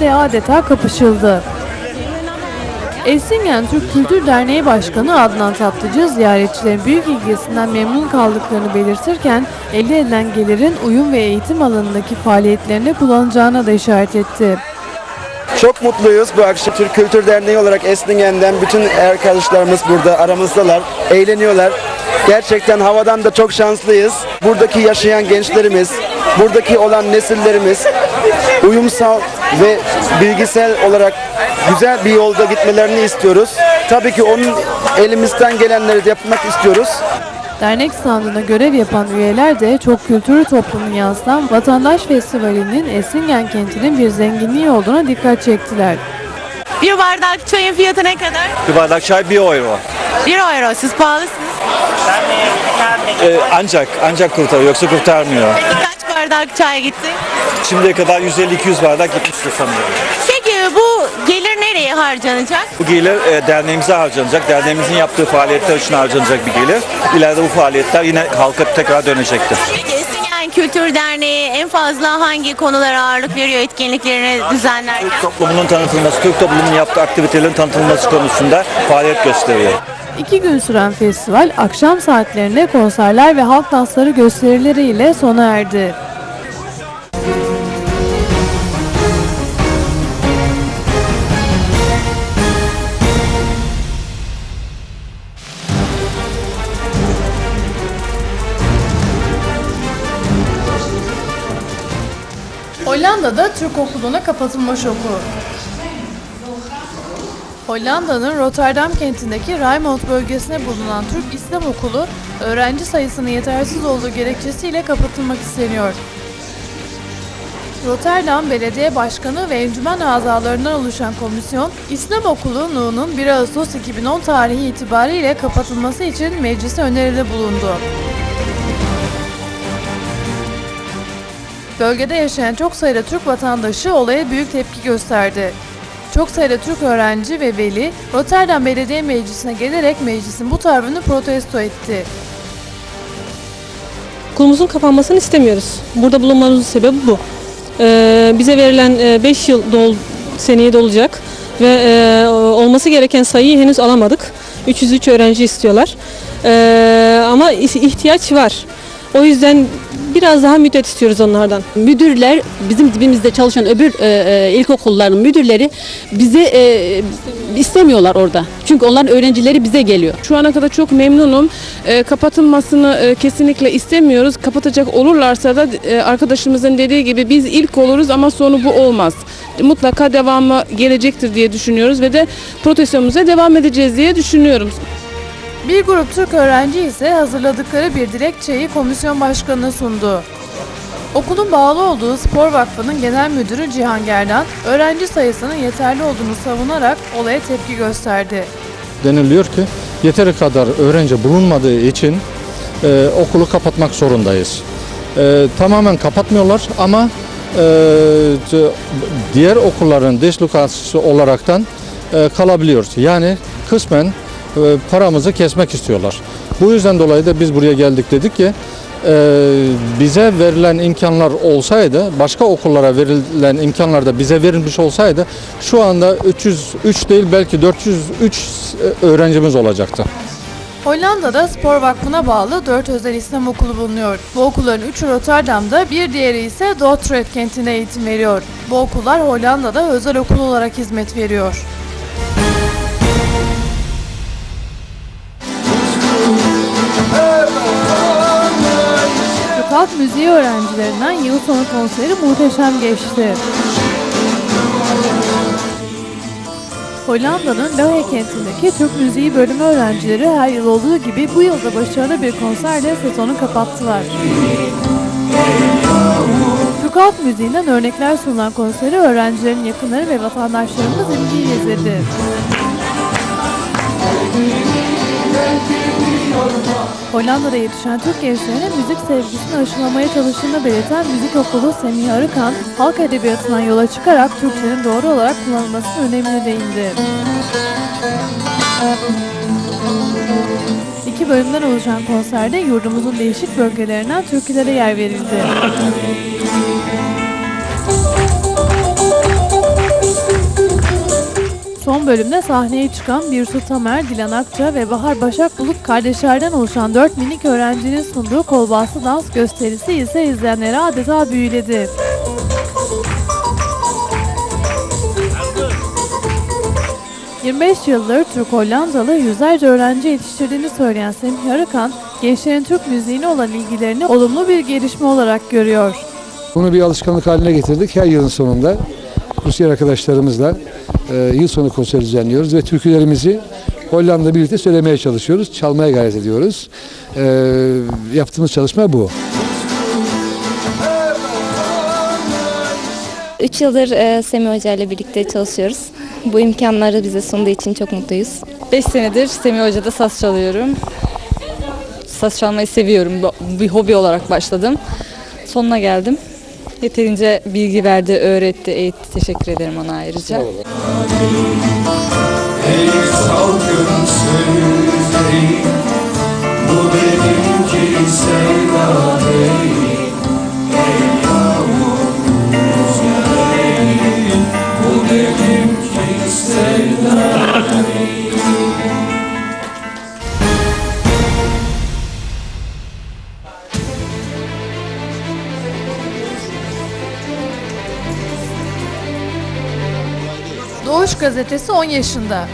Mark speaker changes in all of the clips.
Speaker 1: de adeta kapışıldı. Esingen Türk Kültür Derneği Başkanı Adnan Tatlıcı ziyaretçilerin büyük ilgisinden memnun kaldıklarını belirtirken elde edilen gelirin uyum ve eğitim alanındaki faaliyetlerine kullanacağına da işaret etti.
Speaker 2: Çok mutluyuz bu akşam Türk Kültür Derneği olarak Esningen'den bütün arkadaşlarımız burada aramızdalar, eğleniyorlar. Gerçekten havadan da çok şanslıyız. Buradaki yaşayan gençlerimiz, buradaki olan nesillerimiz uyumsal ve bilgisel olarak güzel bir yolda gitmelerini istiyoruz. Tabii ki onun elimizden gelenleri de yapmak istiyoruz.
Speaker 1: Dernek standında görev yapan üyeler de çok kültürlü toplumun yansıtan Vatandaş Festivali'nin Esingen kentinin bir zenginliği olduğuna dikkat çektiler.
Speaker 3: Bir bardak çayın fiyatı ne kadar?
Speaker 4: Bir bardak çay 1 euro.
Speaker 3: 1 euro. Siz pahalısınız.
Speaker 4: Ee, ancak ancak kurtarıyor yoksa kurtarmıyor.
Speaker 3: Peki bardak çay gitti?
Speaker 4: Şimdiye kadar 150-200 bardak gitmiştir sanıyorum.
Speaker 3: Peki bu gelir nereye harcanacak?
Speaker 4: Bu gelir e, derneğimize harcanacak. Derneğimizin yaptığı faaliyetler için harcanacak bir gelir. İleride bu faaliyetler yine halka tekrar dönecektir.
Speaker 3: Peki Kültür Derneği en fazla hangi konulara ağırlık veriyor etkinliklerini düzenlerken?
Speaker 4: Toplumunun tanıtılması, Türk toplumunun yaptığı aktivitelerin tanıtılması konusunda faaliyet gösteriyor.
Speaker 1: İki gün süren festival akşam saatlerinde konserler ve halk dansları gösterileriyle sona erdi. Hollanda'da Türk okuluna kapatılma şoku. Hollanda'nın Rotterdam kentindeki Rijnmond bölgesine bulunan Türk İslam Okulu, öğrenci sayısının yetersiz olduğu gerekçesiyle kapatılmak isteniyor. Rotterdam Belediye Başkanı ve encümen azalarından oluşan komisyon, İslam Okulu'nun 1 Ağustos 2010 tarihi itibariyle kapatılması için meclise öneride bulundu. Bölgede yaşayan çok sayıda Türk vatandaşı olaya büyük tepki gösterdi. Çok sayıda Türk öğrenci ve veli Rotterdam Belediye Meclisi'ne gelerek meclisin bu tavrını protesto etti.
Speaker 5: Okulumuzun kapanmasını istemiyoruz. Burada bulunmamızın sebebi bu. Ee, bize verilen 5 yıl dol, seneye dolacak ve e, olması gereken sayıyı henüz alamadık. 303 öğrenci istiyorlar. Ee, ama ihtiyaç var. O yüzden biraz daha müddet istiyoruz onlardan.
Speaker 6: müdürler bizim dibimizde çalışan öbür e, e, ilkokulların müdürleri bizi e, istemiyorlar orada. Çünkü onların öğrencileri bize geliyor.
Speaker 7: Şu ana kadar çok memnunum. E, kapatılmasını e, kesinlikle istemiyoruz. Kapatacak olurlarsa da e, arkadaşımızın dediği gibi biz ilk oluruz ama sonu bu olmaz. Mutlaka devamı gelecektir diye düşünüyoruz ve de protestomuza devam edeceğiz diye düşünüyorum.
Speaker 1: Bir grup Türk öğrenci ise hazırladıkları bir dilekçeyi komisyon başkanına sundu. Okulun bağlı olduğu Spor Vakfı'nın genel müdürü Cihan Gerdan, öğrenci sayısının yeterli olduğunu savunarak olaya tepki gösterdi.
Speaker 8: deniliyor ki yeteri kadar öğrenci bulunmadığı için e, okulu kapatmak zorundayız. E, tamamen kapatmıyorlar ama e, diğer okulların deslokasyon olaraktan e, kalabiliyoruz. Yani kısmen paramızı kesmek istiyorlar. Bu yüzden dolayı da biz buraya geldik dedik ki e, bize verilen imkanlar olsaydı, başka okullara verilen imkanlar da bize verilmiş olsaydı şu anda 303 değil belki 403 öğrencimiz olacaktı.
Speaker 1: Hollanda'da Spor Vakfı'na bağlı 4 özel İslam okulu bulunuyor. Bu okulların 3'ü Rotterdam'da, bir diğeri ise Dordrecht kentinde eğitim veriyor. Bu okullar Hollanda'da özel okul olarak hizmet veriyor. Halk Müziği öğrencilerinden yıl sonu konseri muhteşem geçti. Hollanda'nın Lohe kentindeki Türk Müziği bölümü öğrencileri her yıl olduğu gibi bu yılda başarılı bir konserle sezonu kapattılar. Türk Halk Müziği'nden örnekler sunulan konseri öğrencilerin yakınları ve vatandaşlarımız ilgiyle izledi. Hollanda'da yetişen Türk gençlerine müzik sevgisini aşılamaya çalıştığını belirten müzik okulu Semih Arıkan, halk edebiyatından yola çıkarak Türkçenin doğru olarak kullanılmasının önemine değindi. İki bölümden oluşan konserde yurdumuzun değişik bölgelerinden türkülere yer verildi. Son bölümde sahneye çıkan Birsu Tamer, Dilan Akça ve Bahar Başak Bulut kardeşlerden oluşan 4 minik öğrencinin sunduğu kolbastı dans gösterisi ise izleyenleri adeta büyüledi. ...25 yıldır Türk Hollandalı yüzlerce öğrenci yetiştirdiğini söyleyen Semih Arıkan... ...gençlerin Türk müziğine olan ilgilerini olumlu bir gelişme olarak görüyor.
Speaker 9: Bunu bir alışkanlık haline getirdik. Her yılın sonunda Rusya arkadaşlarımızla e, yıl sonu konseri düzenliyoruz ve türkülerimizi Hollanda birlikte söylemeye çalışıyoruz. Çalmaya gayret ediyoruz. E, yaptığımız çalışma bu.
Speaker 10: 3 yıldır e, Semih Hoca ile birlikte çalışıyoruz. Bu imkanları bize sunduğu için çok mutluyuz.
Speaker 11: 5 senedir Semih Hoca'da saz çalıyorum. Saz çalmayı seviyorum. Bu- Bir hobi olarak başladım. Sonuna geldim. Yeterince bilgi verdi, öğretti, eğitti. Teşekkür ederim ona ayrıca.
Speaker 1: Doğuş gazetesi 10 yaşında.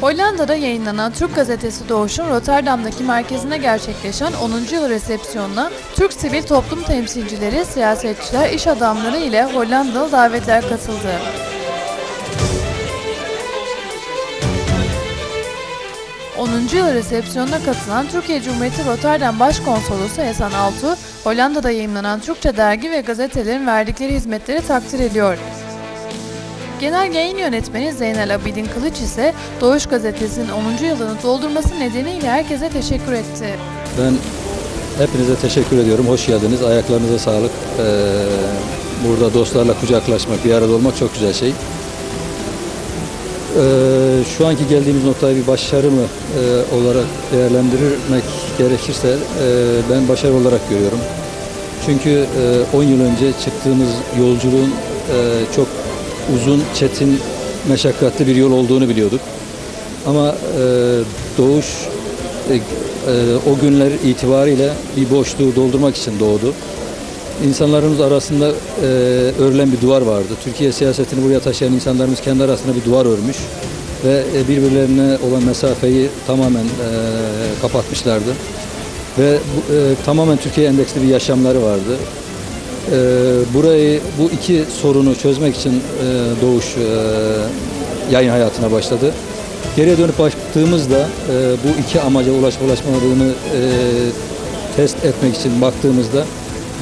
Speaker 1: Hollanda'da yayınlanan Türk gazetesi Doğuş'un Rotterdam'daki merkezine gerçekleşen 10. yıl resepsiyonuna Türk sivil toplum temsilcileri, siyasetçiler, iş adamları ile Hollandalı davetler katıldı. ...10. yıl resepsiyonuna katılan Türkiye Cumhuriyeti Rotterdam Başkonsolosu Esen Altuğ, Hollanda'da yayınlanan Türkçe dergi ve gazetelerin verdikleri hizmetleri takdir ediyor. Genel yayın yönetmeni Zeynel Abidin Kılıç ise Doğuş Gazetesi'nin 10. yılını doldurması nedeniyle herkese teşekkür etti.
Speaker 12: Ben hepinize teşekkür ediyorum. Hoş geldiniz. Ayaklarınıza sağlık. Ee, burada dostlarla kucaklaşmak, bir arada olmak çok güzel şey. Ee, şu anki geldiğimiz noktayı bir başarı mı e, olarak değerlendirmek gerekirse e, ben başarı olarak görüyorum. Çünkü e, 10 yıl önce çıktığımız yolculuğun e, çok uzun, çetin, meşakkatli bir yol olduğunu biliyorduk. Ama e, Doğuş e, e, o günler itibariyle bir boşluğu doldurmak için doğdu. İnsanlarımız arasında e, örülen bir duvar vardı. Türkiye siyasetini buraya taşıyan insanlarımız kendi arasında bir duvar örmüş ve e, birbirlerine olan mesafeyi tamamen e, kapatmışlardı. Ve bu, e, tamamen Türkiye endeksli bir yaşamları vardı. E, burayı bu iki sorunu çözmek için e, Doğuş e, yayın hayatına başladı. Geriye dönüp baktığımızda e, bu iki amaca ulaşıp ulaşmadığını e, test etmek için baktığımızda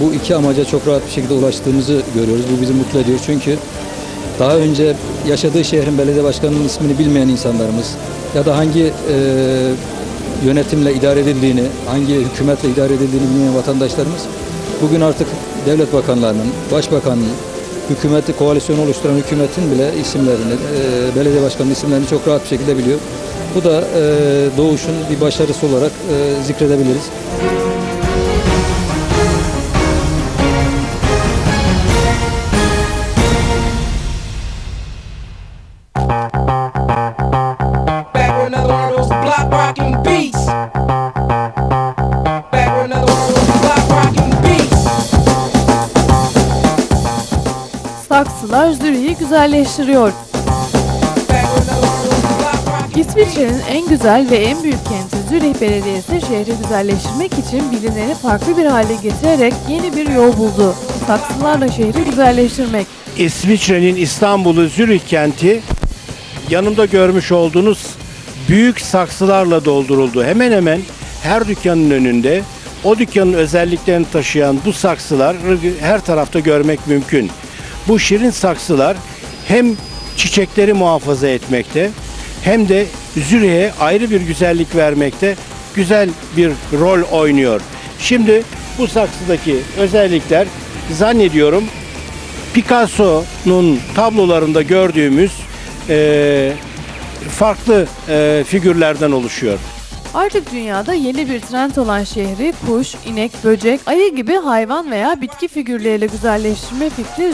Speaker 12: bu iki amaca çok rahat bir şekilde ulaştığımızı görüyoruz. Bu bizi mutlu ediyor çünkü daha önce yaşadığı şehrin belediye başkanının ismini bilmeyen insanlarımız ya da hangi e, yönetimle idare edildiğini, hangi hükümetle idare edildiğini bilmeyen vatandaşlarımız bugün artık devlet bakanlarının, başbakanın, hükümeti, koalisyonu oluşturan hükümetin bile isimlerini, e, belediye başkanının isimlerini çok rahat bir şekilde biliyor. Bu da e, Doğuş'un bir başarısı olarak e, zikredebiliriz.
Speaker 1: Güzelleştiriyor. İsviçre'nin en güzel ve en büyük kenti Zürih Belediyesi şehri güzelleştirmek için bilineni farklı bir hale getirerek yeni bir yol buldu. Saksılarla şehri güzelleştirmek.
Speaker 13: İsviçre'nin İstanbul'u Zürih kenti yanımda görmüş olduğunuz büyük saksılarla dolduruldu. Hemen hemen her dükkanın önünde o dükkanın özelliklerini taşıyan bu saksılar her tarafta görmek mümkün. Bu şirin saksılar hem çiçekleri muhafaza etmekte hem de Zürih'e ayrı bir güzellik vermekte güzel bir rol oynuyor. Şimdi bu saksıdaki özellikler zannediyorum Picasso'nun tablolarında gördüğümüz eee, farklı eee, figürlerden oluşuyor.
Speaker 1: Artık dünyada yeni bir trend olan şehri kuş, inek, böcek, ayı gibi hayvan veya bitki figürleriyle güzelleştirme fikri